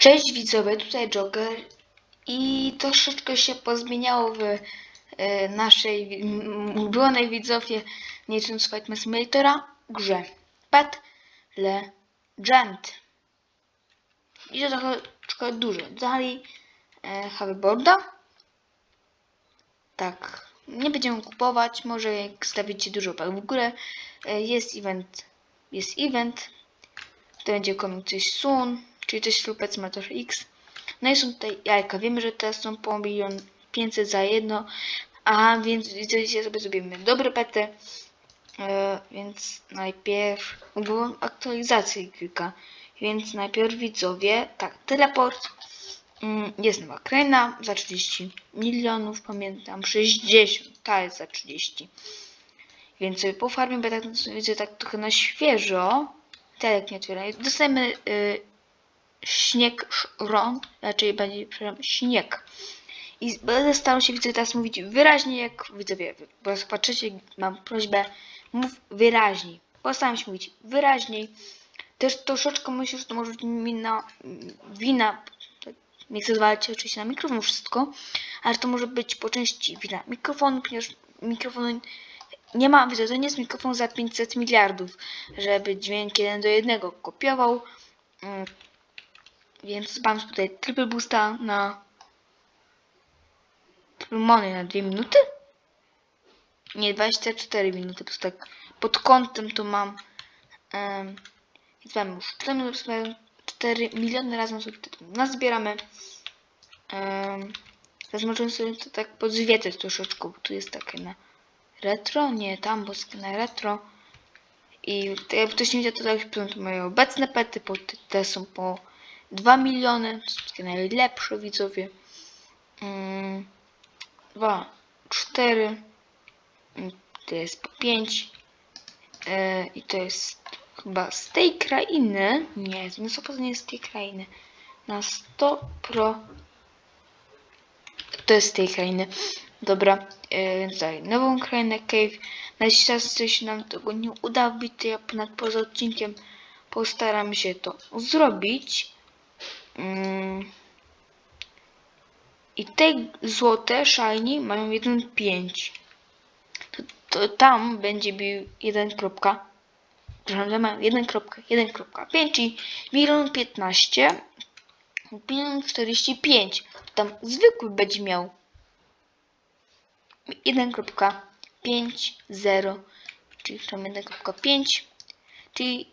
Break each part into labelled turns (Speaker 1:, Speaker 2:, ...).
Speaker 1: Cześć widzowie, tutaj Joker i troszeczkę się pozmieniało w e, naszej ulubionej widzowie niczym Fight Simulatora grze Legend. I to trochę dużo. Dalej e, hoverboarda. Tak, nie będziemy kupować, może jak stawicie dużo w górę. E, jest event, jest event, to będzie coming coś soon, czyli coś Flupec Motor X. No i są tutaj jajka. Wiemy, że teraz są po milion 500 za jedno. A więc dzisiaj sobie zrobimy dobre pety. E, więc najpierw było aktualizacji kilka. Więc najpierw widzowie, tak, teleport. Mm, jest nowa kraina za 30 milionów, pamiętam, 60, ta jest za 30. Więc sobie po farmie, bo tak widzę tak trochę na świeżo. Telek nie otwiera. Dostajemy y, śnieg szron, raczej będzie przepraszam, śnieg. I będę starał się widzę teraz mówić wyraźnie, jak widzowie, bo jak patrzycie, mam prośbę, mów wyraźniej. Postaram się mówić wyraźniej. Też troszeczkę myślę, że to może być wina, wina tak, nie chcę zwalać oczywiście na mikrofon wszystko, ale to może być po części wina mikrofonu, ponieważ mikrofon nie ma, widzę, to nie jest mikrofon za 500 miliardów, żeby dźwięk jeden do jednego kopiował. Mm, Więc mam tutaj triple boosta na triple money na 2 minuty? Nie, 24 minuty, prostu tak pod kątem to mam um, mamy już 4 miliony, 4 miliony razem sobie tutaj nazbieramy. Um, teraz możemy sobie to tak podzwiedzać troszeczkę, bo tu jest takie na retro, nie, tam boskie na retro. I jakby ktoś nie wiedział, to tak to moje obecne pety, bo te są po 2 miliony, takie najlepsze widzowie. Mm, 2, 4, mm, to jest po 5 e, i to jest chyba z tej krainy, nie, to 100% nie jest z tej krainy, na 100 pro to jest z tej krainy. Dobra, e, więc dalej, nową krainę Cave. Na czas coś nam tego nie uda wbić, to ja ponad poza odcinkiem postaram się to zrobić. Mm. I te złote shiny mają 1,5. To, to tam będzie bił 1 kropka. Przepraszam, mają 1.1.5, czyli milion 15, milion 45. Tam zwykły będzie miał 1.50, czyli tam 1.5, czyli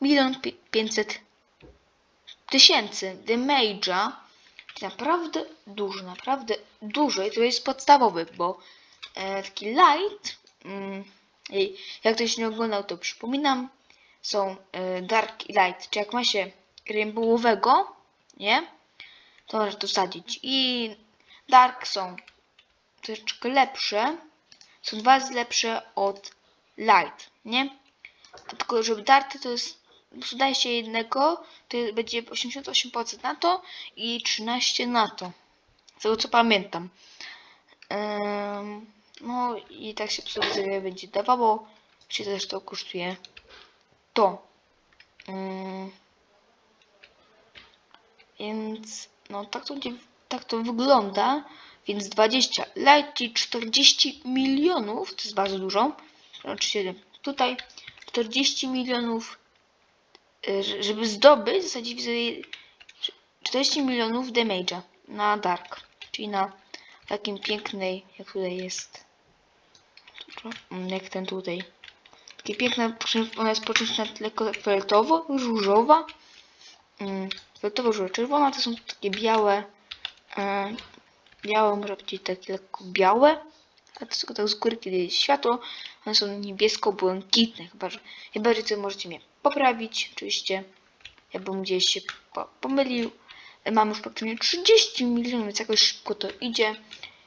Speaker 1: milion 500 tysięcy damage'a. Naprawdę dużo, naprawdę dużo i to jest podstawowy, bo e, taki light, mm, jak ktoś nie oglądał, to przypominam, są e, dark i light, czy jak ma się rainbowowego, nie, to można to sadzić. I dark są troszeczkę lepsze, są dwa razy lepsze od light, nie? Tylko, żeby darty to jest, po prostu daje się jednego, to będzie 88% na to i 13 na to. Z tego co pamiętam. No i tak się sobie będzie dawało. Czy też to kosztuje to. Więc no tak to, tak to wygląda. Więc 20 light, czyli 40 milionów, to jest bardzo dużo. Oczywiście tutaj 40 milionów, żeby zdobyć, w zasadzie widzę 40 milionów damage'a na dark, czyli na takim pięknej, jak tutaj jest. Mm, jak ten tutaj. Takie piękne, ona jest początkowo na tle fioletowo, różowa, mm, fioletowo różowa, czerwona, to są takie białe, e, białe, może powiedzieć takie lekko białe, jest tylko tak z góry, kiedy jest światło, one są niebiesko-błękitne, chyba że, chyba że możecie mnie poprawić, oczywiście, jakbym gdzieś się po, pomylił. Mam już praktycznie 30 milionów, więc jakoś szybko to idzie.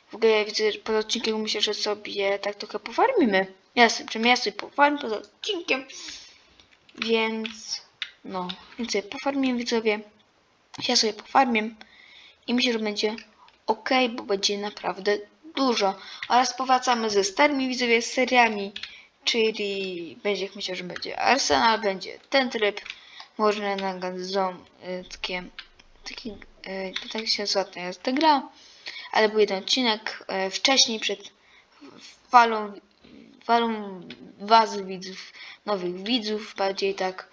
Speaker 1: W ogóle ja widzę, poza odcinkiem myślę, że sobie tak trochę pofarmimy. Jasne, przynajmniej ja sobie pofarmię poza odcinkiem. Więc no, więc sobie pofarmię widzowie. Ja sobie pofarmię i myślę, że będzie ok, bo będzie naprawdę dużo. Oraz powracamy ze starymi widzowie z seriami, czyli będzie, myślę, że będzie Arsenal, będzie ten tryb, może nagradzą y, takie taki, e, tak się nazywa jest ta gra, ale był jeden odcinek e, wcześniej przed falą, falą was widzów, nowych widzów, bardziej tak,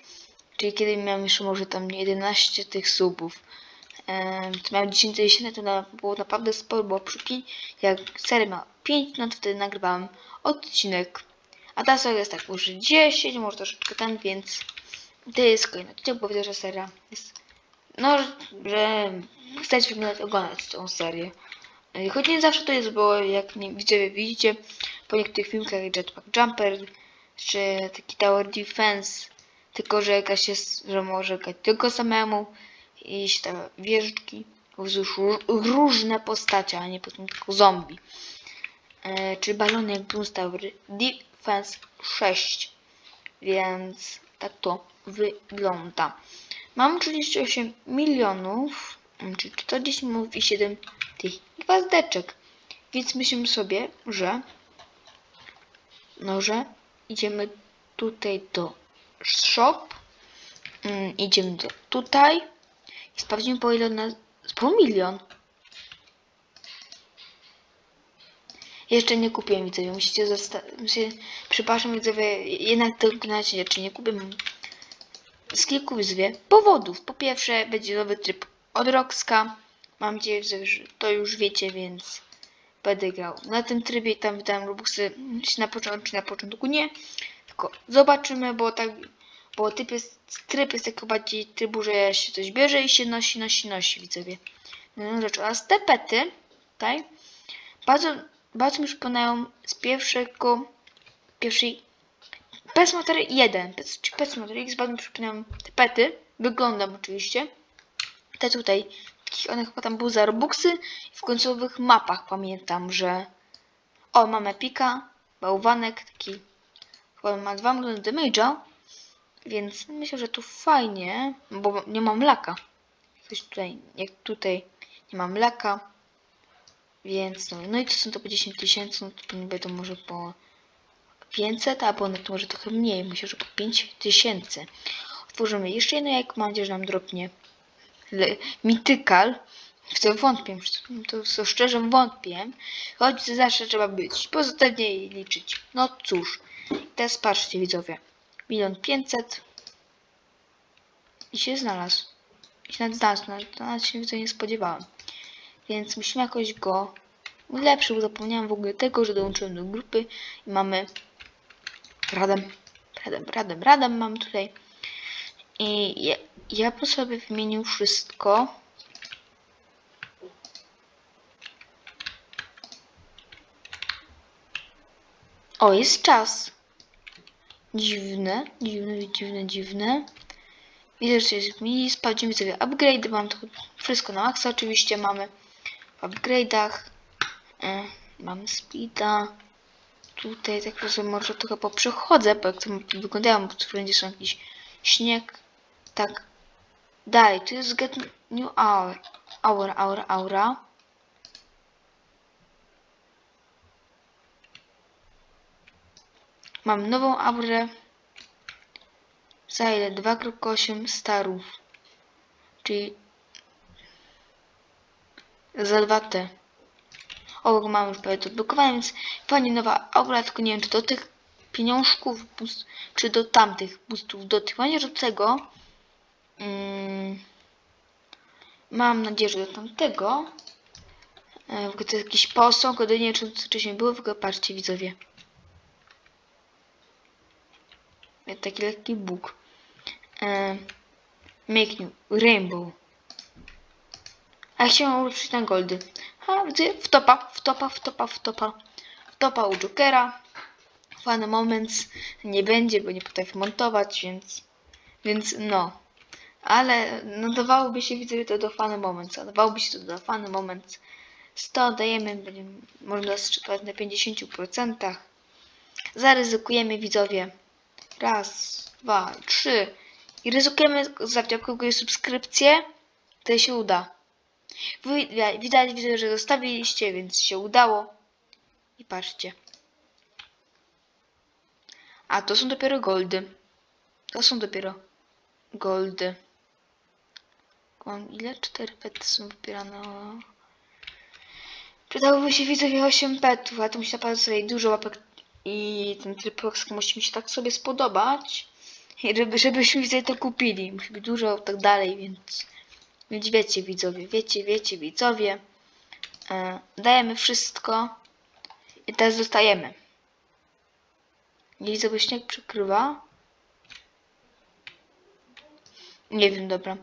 Speaker 1: czyli kiedy miałem jeszcze może tam 11 tych subów. To miałem 10 tysięcy, to było naprawdę sporo, bo przy pi- jak seria ma 5, no to wtedy nagrywałem odcinek. A seria jest tak może 10, może troszeczkę ten, więc to jest kolejny odcinek, bo widzę, że seria jest, no, że chcecie oglądać, oglądać tą serię. Choć nie zawsze to jest, bo jak nie, widzowie widzicie po niektórych filmach jak Jetpack Jumper czy taki Tower Defense, tylko że się, s- że może grać tylko samemu się tam wieżyczki, wzdłuż ró- różne postacie, a nie po prostu tylko zombie. E, czy balony jak Tower Defense 6. Więc tak to wygląda. Mam 38 milionów, czyli 40 milionów i 7 tych gwiazdeczek. Więc myślimy sobie, że no, że idziemy tutaj do shop, mm, idziemy do tutaj i sprawdzimy po ile nas, po milion. Jeszcze nie kupiłem widzowie, musicie zostać, musicie, przepraszam widzowie, jednak tego na razie czy nie kupię, mam z kilku widzowie powodów. Po pierwsze będzie nowy tryb od Roxka, mam nadzieję, że to już wiecie, więc będę grał na tym trybie, tam wydałem robuxy. Na początku, na początku nie, tylko zobaczymy, bo tak, bo typ jest, tryb jest tak bardziej trybu, że się coś bierze i się nosi, nosi, nosi, widzowie. No rzecz, oraz te pety, tutaj, bardzo, bardzo mi przypominają z pierwszego, pierwszej Pet Motor 1, Pet, czy Motor X, bardzo mi przypominają te pety, wyglądam oczywiście, te tutaj, takich one chyba tam były za Robuxy w końcowych mapach pamiętam, że o, mamy pika, bałwanek, taki chyba ma 2 miliony damage'a, więc myślę, że tu fajnie, bo nie mam laka. Coś tutaj, jak tutaj nie mam laka, więc no, no i to są to po 10 tysięcy, no to pewnie będą może po 500, albo nawet może trochę mniej, myślę, że po 5 tysięcy. Otworzymy jeszcze jedno jak mam nadzieję, że nam dropnie le- Mythical. W co wątpię, to co szczerze wątpię, choć zawsze trzeba być pozytywnie i liczyć. No cóż, teraz patrzcie widzowie, milion pięćset i się znalazł. I się nawet znalazł, nawet, nawet się widzę nie spodziewałem. Więc musimy jakoś go ulepszyć, bo zapomniałem w ogóle tego, że dołączyłem do grupy i mamy radem, radem, radem, radem mam tutaj. I ja, ja bym sobie wymienił wszystko. O, jest czas. Dziwne, dziwne, dziwne, dziwne. Widzę, że jest mi. Sprawdzimy sobie upgrade. Mam to wszystko na maksa. Oczywiście mamy w upgrade'ach. E, mamy speeda. Tutaj tak sobie może trochę poprzechodzę, bo jak to wyglądają, bo tu wszędzie są jakiś śnieg. Tak. Dalej, tu jest get new hour. Hour, aura, aura. Mam nową aurę. Za ile? 2,8 starów. Czyli za 2T. O, mam już prawie odblokowane, więc fajnie nowa aura, tylko nie wiem czy do tych pieniążków, boost, czy do tamtych boostów, do tych tego. Mm, mam nadzieję, że do tamtego. E, w ogóle to jest jakiś posąg, ale nie wiem czy to wcześniej było, w ogóle patrzcie widzowie. E, Taki lekki bóg. Make new rainbow. A ja chciałam ulepszyć na goldy. A, widzę, w topa, w topa, w topa, w topa. W topa u Jokera. Fun Moments nie będzie, bo nie potrafię montować, więc... Więc no. Ale nadawałoby się, widzę, to do Fun Moments. a Dawałoby się to do Fun Moments. 100 dajemy, będziemy, można strzelać na 50%. Zaryzykujemy, widzowie. Raz, dwa, trzy. I ryzykujemy zostawić kogoś subskrypcję. To się uda. Wy, widać, widzę, że zostawiliście, więc się udało. I patrzcie. A to są dopiero goldy. To są dopiero goldy. Mam ile? 4 pety są wybierane. Przydałoby się widzowie 8 petów, ale to musi naprawdę dużo łapek i ten tryb musi mi się tak sobie spodobać. Żeby, żebyśmy widzowie to kupili. Musi być dużo tak dalej, więc, więc wiecie widzowie, wiecie, wiecie widzowie. E, dajemy wszystko i teraz dostajemy. Widzowie śnieg przykrywa. Nie wiem, dobra.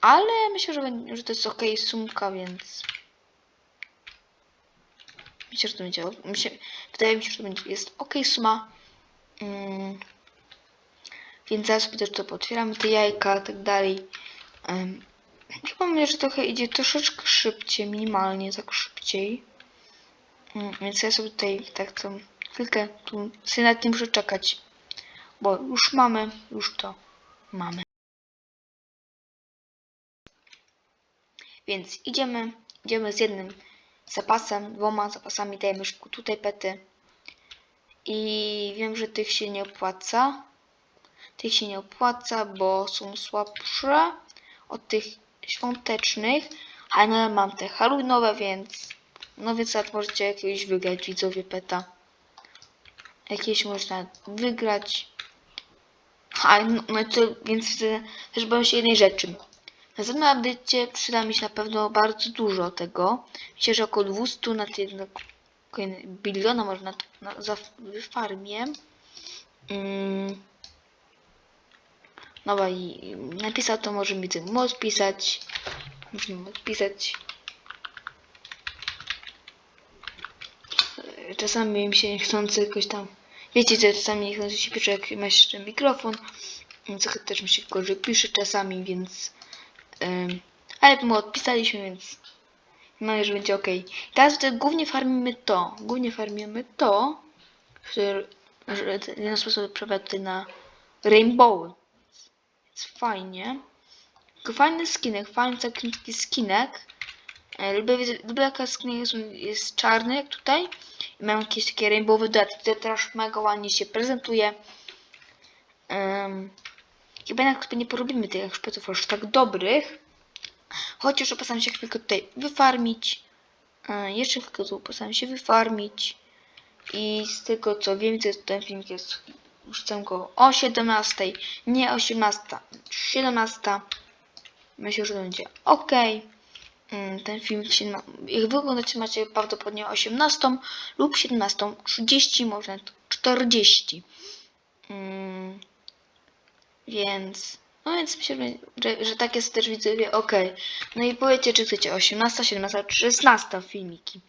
Speaker 1: Ale myślę, że, że to jest ok sumka, więc... Myślę, że to będzie... Myślę, wydaje mi się, że to będzie, jest ok suma. Mm. Więc zaraz sobie to potwieramy, te jajka tak dalej. Um, chyba mnie, że trochę idzie troszeczkę szybciej, minimalnie tak szybciej. Mm, więc ja sobie tutaj tak tą chwilkę tu sobie nad tym muszę czekać. Bo już mamy, już to mamy. Więc idziemy, idziemy z jednym zapasem, dwoma zapasami, dajemy szybko tutaj pety. I wiem, że tych się nie opłaca. Tych się nie opłaca, bo są słabsze od tych świątecznych. Ale nadal mam te halloweenowe, więc no więc nawet możecie jakiegoś wygrać, widzowie peta. Jakieś można wygrać. A, no, no to, więc e, też boję się jednej rzeczy. Na następnym update'cie przyda mi się na pewno bardzo dużo tego. Myślę, że około 200 na jednego biliona można to na, za farmie. Mm. No i napisał to może mi tym odpisać. Możemy odpisać. E, Czasami mi się niechcący jakoś tam. Wiecie, że czasami niechcący się pisze, jak ma jeszcze mikrofon. Co też mi się gorzej pisze czasami, więc. Ale mu odpisaliśmy, więc mam nadzieję, że będzie ok. Teraz głównie farmimy to. Głównie farmimy to, że jeden sposób przepływa tutaj na rainbowy. Więc fajnie. Tylko fajny skinek, fajny taki skinek. E, Lubię, lubię jaka skinek jest, jest czarny, jak tutaj. I mam jakieś takie rainbowy dodatki, które teraz mega ładnie się prezentuje. Um, chyba jednak nie porobimy tych szpeców aż tak dobrych. Chociaż postaram się chwilkę tutaj wyfarmić. E, jeszcze chwilkę tu postaram się wyfarmić. I z tego co wiem, to ten filmik jest już go o 17, nie 18, 17. Myślę, że będzie ok. Ten ma- jak wy oglądacie, macie prawdopodobnie 18 lub 17.30, może nawet 40. Więc, no więc myślę, że, że, tak jest też widzowie ok. No i powiecie, czy chcecie 18, 17 czy 16 filmiki.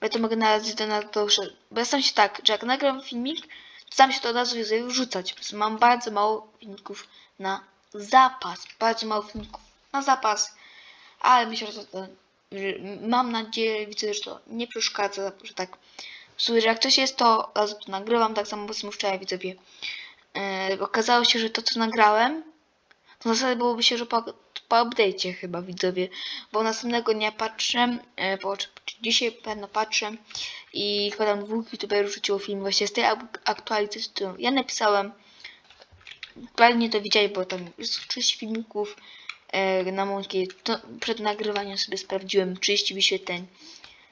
Speaker 1: Bo ja to mogę narazić do na to, że, bo ja sam się tak, że jak nagram filmik, to sam się to od razu widzowie wrzucać. Mam bardzo mało filmików na zapas. Bardzo mało filmików na zapas. Ale myślę, że to, że mam nadzieję, widzę, że to nie przeszkadza, że tak. Że jak coś jest, to od razu to nagrywam, tak samo po wczoraj widzowie. Yy, okazało się, że to co nagrałem, to zasadzie byłoby się, że po, po update'cie chyba widzowie, bo następnego dnia patrzę, yy, po, dzisiaj pewno patrzę i chyba tam dwóch youtuberów rzuciło film właśnie z tej ak- aktualizacji, którą ja napisałem. Pewnie to widzieli, bo tam jest 30 filmików e, na mąkie. To przed nagrywaniem sobie sprawdziłem 30 wyświetleń,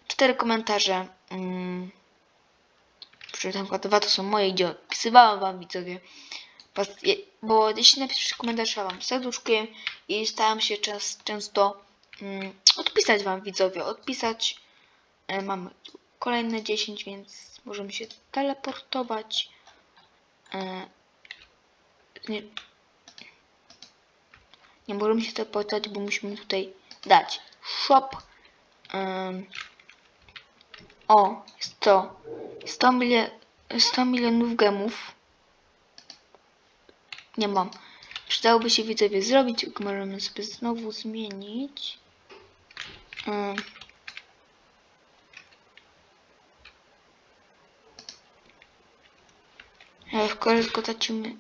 Speaker 1: 4 komentarze. Mm, przy tam chyba dwa to są moje, gdzie odpisywałam wam widzowie. Bo jeśli napiszesz komentarz, ja wam serduszkiem i staram się czas, często mm, odpisać wam widzowie, odpisać. E, mamy kolejne 10, więc możemy się teleportować. E, nie, nie możemy się teleportować, bo musimy tutaj dać shop. Em, o, 100. 100, milia, 100 milionów gemów. Nie mam. Przydałoby się widzowie zrobić, możemy sobie znowu zmienić. Em, Ale w kolei tylko tracimy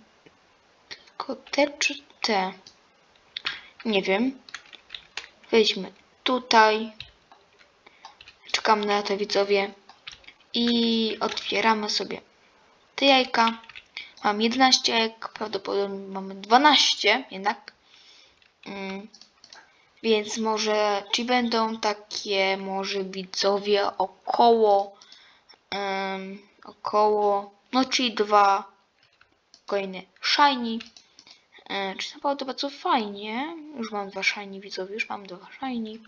Speaker 1: tylko te czy te. Nie wiem. Wejdźmy tutaj. Czekam na to widzowie. I otwieramy sobie te jajka. Mam 11 jajek, prawdopodobnie mamy 12 jednak. Mm. Więc może, czy będą takie, może widzowie około, em, około, no czyli dwa kolejne shiny. E, czy naprawdę bardzo fajnie. Już mam dwa shiny widzowie, już mam dwa shiny.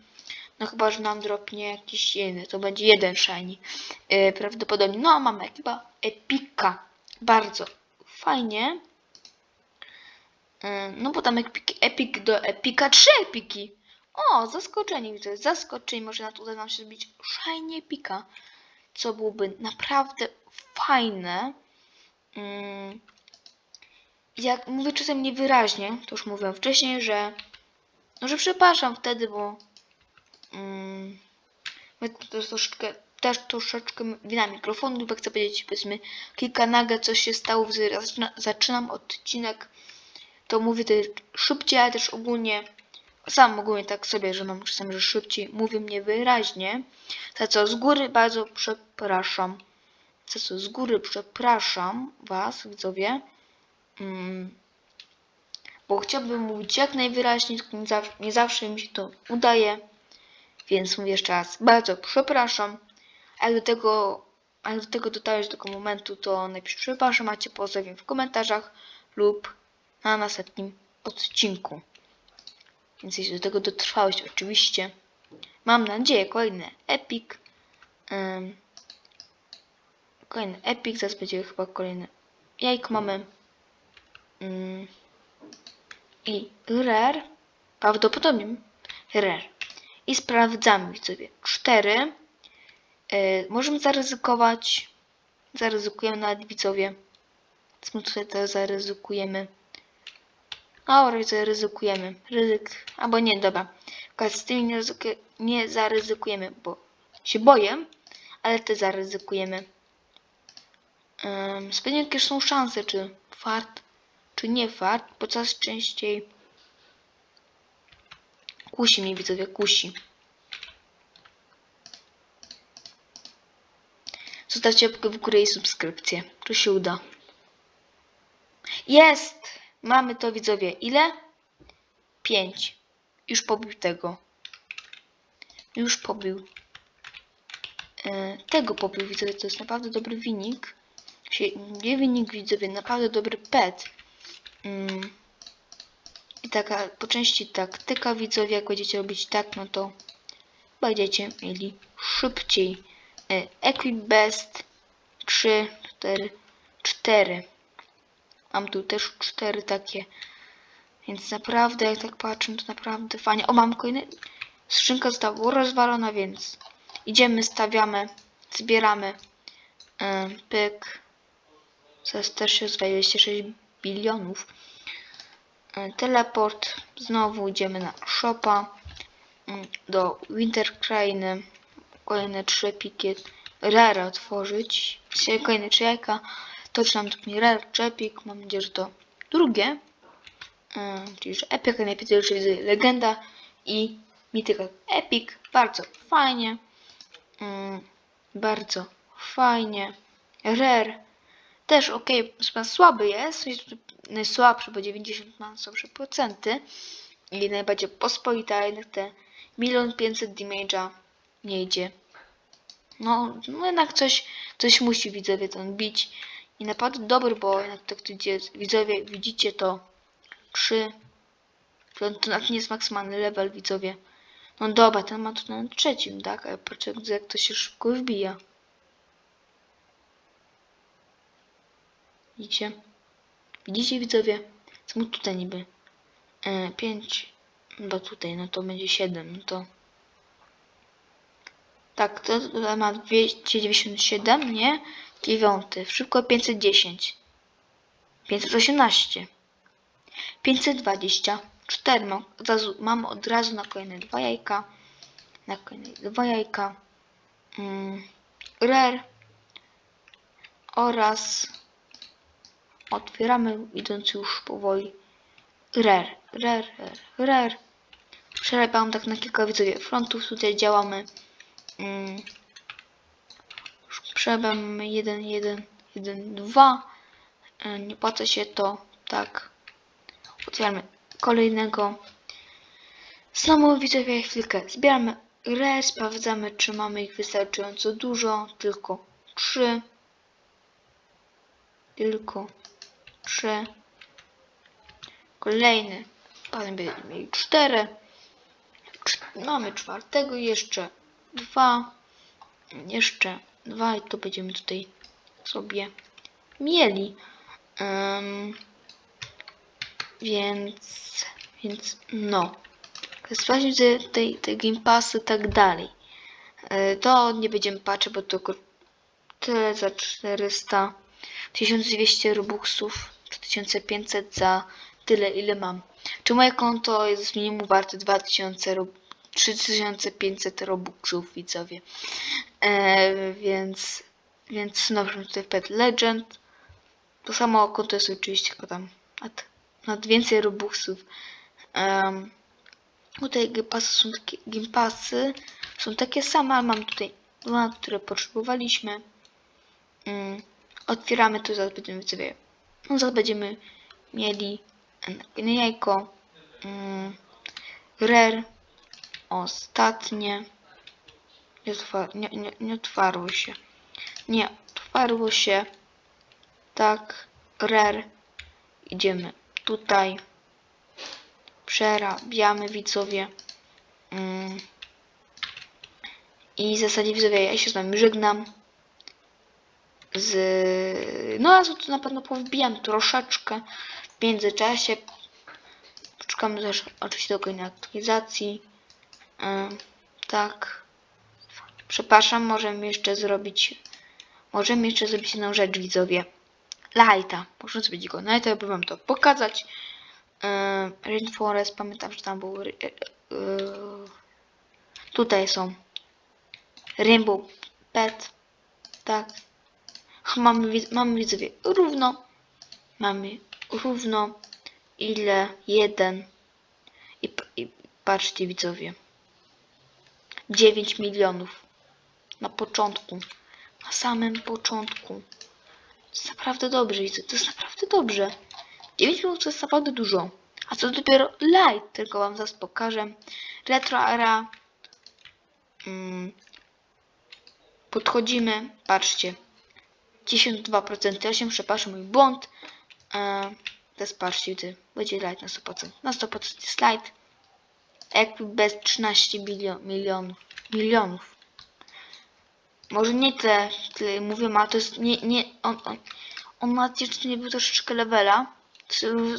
Speaker 1: No chyba, że nam dropnie jakiś jeden, to będzie jeden shiny. E, prawdopodobnie, no mamy chyba epika. Bardzo fajnie. E, no bo tam epik, epik do epika, trzy epiki. O, zaskoczenie widzę, zaskoczenie. Może na to uda nam się zrobić shiny epika. Co byłoby naprawdę fajne. Mm. Jak mówię czasem niewyraźnie, to już mówiłem wcześniej, że no, że przepraszam wtedy, bo mm, my jest troszeczkę, też troszeczkę wina mikrofonu, bo chcę powiedzieć powiedzmy kilka nagle coś się stało, zaczyna, zaczynam odcinek, to mówię to szybciej, ale też ogólnie sam ogólnie tak sobie, że mam czasem, że szybciej mówię mnie wyraźnie, za co z góry bardzo przepraszam. Za co z góry przepraszam Was, widzowie. Mm, bo chciałbym mówić jak najwyraźniej, tylko nie zawsze mi się to udaje. Więc mówię jeszcze raz, bardzo przepraszam. A jak do tego, a jak do tego dotarłeś do tego momentu, to napisz przepraszam, macie pozdrawiam w komentarzach lub na następnym odcinku. Więc jeśli do tego dotrwałeś, oczywiście, mam nadzieję, kolejny epic. Um, kolejny epic, zaraz będzie chyba kolejny jajko mamy. Mm. I rare, prawdopodobnie rare. I sprawdzamy widzowie. 4. Yy, możemy zaryzykować. Zaryzykujemy nawet widzowie. My tutaj teraz zaryzykujemy? Dobra, zaryzykujemy. Ryzyk. Albo nie, dobra. Z tymi nie, nie zaryzykujemy, bo się boję, ale te zaryzykujemy. Um, Sprawdźmy, jakie są szanse, czy fart, czy nie fart, bo coraz częściej kusi mnie widzowie, kusi. Zostawcie łapkę w górę i subskrypcję. To się uda. Jest! Mamy to widzowie. Ile? 5. Już pobił tego. Już pobił. E, tego pobił widzowie. To jest naprawdę dobry wynik. Nie wynik widzowie, naprawdę dobry pet. Mm. I taka po części taktyka widzowie, jak będziecie robić tak, no to będziecie mieli szybciej. E, Equip Best 3, 4, 4. Mam tu też 4 takie. Więc naprawdę, jak tak patrzę, to naprawdę fajnie. O, mam kolejny. Skrzynka została rozwalona, więc idziemy, stawiamy, zbieramy. Yy, pyk. Zaraz też się 26 bilionów. Yy, teleport. Znowu idziemy na shopa. Yy, do Winter Krainy. Kolejne 3 piki. Rare otworzyć. Kolejne 3 jajka. To czy nam tu Rare Czepik. Mam nadzieję, że to drugie. Yy, czyli że Epic, najpierw już jest legenda i Mythical Epic. Bardzo fajnie. Yy, bardzo fajnie. Rare też ok, słaby jest. jest najsłabszy, bo 90 ma słabsze procenty. I najbardziej pospolita, jednak te 1 500 damage'a nie idzie. No, no jednak coś, coś musi widzowie ten bić. I naprawdę dobry, bo jednak tak gdzie widzowie widzicie to 3. To, to nawet nie jest maksymalny level widzowie. No dobra, ten ma tu na trzecim, tak? Ale patrzcie jak to się szybko wbija. Widzicie? Widzicie widzowie? Co mu tutaj niby? E, 5. Bo tutaj, no to będzie 7, no to... Tak, to, ma 297, nie? Dziewiąty. Szybko 510. 518. 524. Mam od razu, mam od razu na kolejne dwa jajka. Na kolejne dwa jajka. Mm, rare. Oraz otwieramy, idąc już powoli. Rare, rare, rare, rare. Przerabiam tak na kilka widzowie frontów. Tutaj działamy. Mm, Przerabiamy 1, 1, 1, 2. Nie płaca się to tak. Otwieramy kolejnego. Znowu widzowie chwilkę zbieramy grę, sprawdzamy czy mamy ich wystarczająco dużo, tylko trzy. Tylko trzy. Kolejny, potem będziemy mieli cztery. Cz- Mamy czwartego jeszcze dwa. Jeszcze dwa i to będziemy tutaj sobie mieli. Em, więc, więc no. Sprawdźmy te, te, te Game Passy i tak dalej. E, To nie będziemy patrzeć, bo to tyle za 400, 1200 robuxów, czy 1500 za tyle, ile mam. Czy moje konto jest minimum warte 2000 rob 3500 robuxów, widzowie. E, więc, więc no, tutaj Pet Legend. To samo konto jest oczywiście tylko tam nad, nad więcej robuxów. Um, tutaj gimpasy są takie, gimpasy są takie same, mam tutaj dwa, które potrzebowaliśmy. Mm, otwieramy to, zaraz będziemy sobie, no zaraz będziemy mieli jajko, mm, rare, ostatnie, nie, nie, nie, nie otwarło się, nie otwarło się, tak, rare, idziemy tutaj, przerabiamy widzowie. Mm. I w zasadzie widzowie, ja się z wami żegnam. Z... No a to na pewno powbijam troszeczkę w międzyczasie. Poczekamy też oczywiście do kolejnej aktualizacji. Ym, tak. Przepraszam, możemy jeszcze zrobić... Możemy jeszcze zrobić jedną rzecz, widzowie. Lighta. Można zrobić go Lighta, by wam to pokazać. Yy, Rainforest, pamiętam, że tam był. Yy, tutaj są Rainbow Pet. Tak. Mamy, mamy widzowie równo. Mamy równo. Ile? Jeden. I, i patrzcie widzowie. 9 milionów. Na początku. Na samym początku. To jest naprawdę dobrze, widzowie. To jest naprawdę dobrze. 9 minut to jest naprawdę dużo. A co dopiero light, tylko wam zaraz pokażę. Retro era. Mm. Podchodzimy, patrzcie. 92%, ja się przepraszam, mój błąd. E, teraz patrzcie, będzie light na 100%. Na 100% jest light. Bez 13 bilion, milionów. Milionów. Może nie tyle, tyle mówię, ale to jest nie, nie, on, on, on ma nie był troszeczkę levela.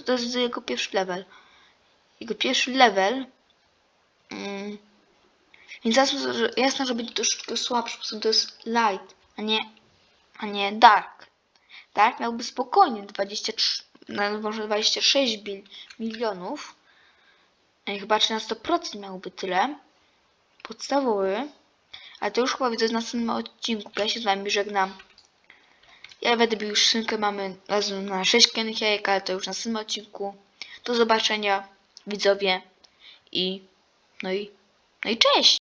Speaker 1: To jest- jego pierwszy level. Jego pierwszy level. Mm, więc jasne, że, jasne, że będzie troszeczkę słabszy, po prostu to jest light, a nie, a nie dark. Dark miałby spokojnie 23, no, może 26 bil, milionów. Chyba czy na 100% miałby tyle. Podstawowy. Ale to już chyba widzę w następnym odcinku. Ja się z wami żegnam. Ja będę bił już szynkę, mamy razem na 6 kienych jajek, ale to już na następnym odcinku. Do zobaczenia, widzowie. I no i, no i cześć!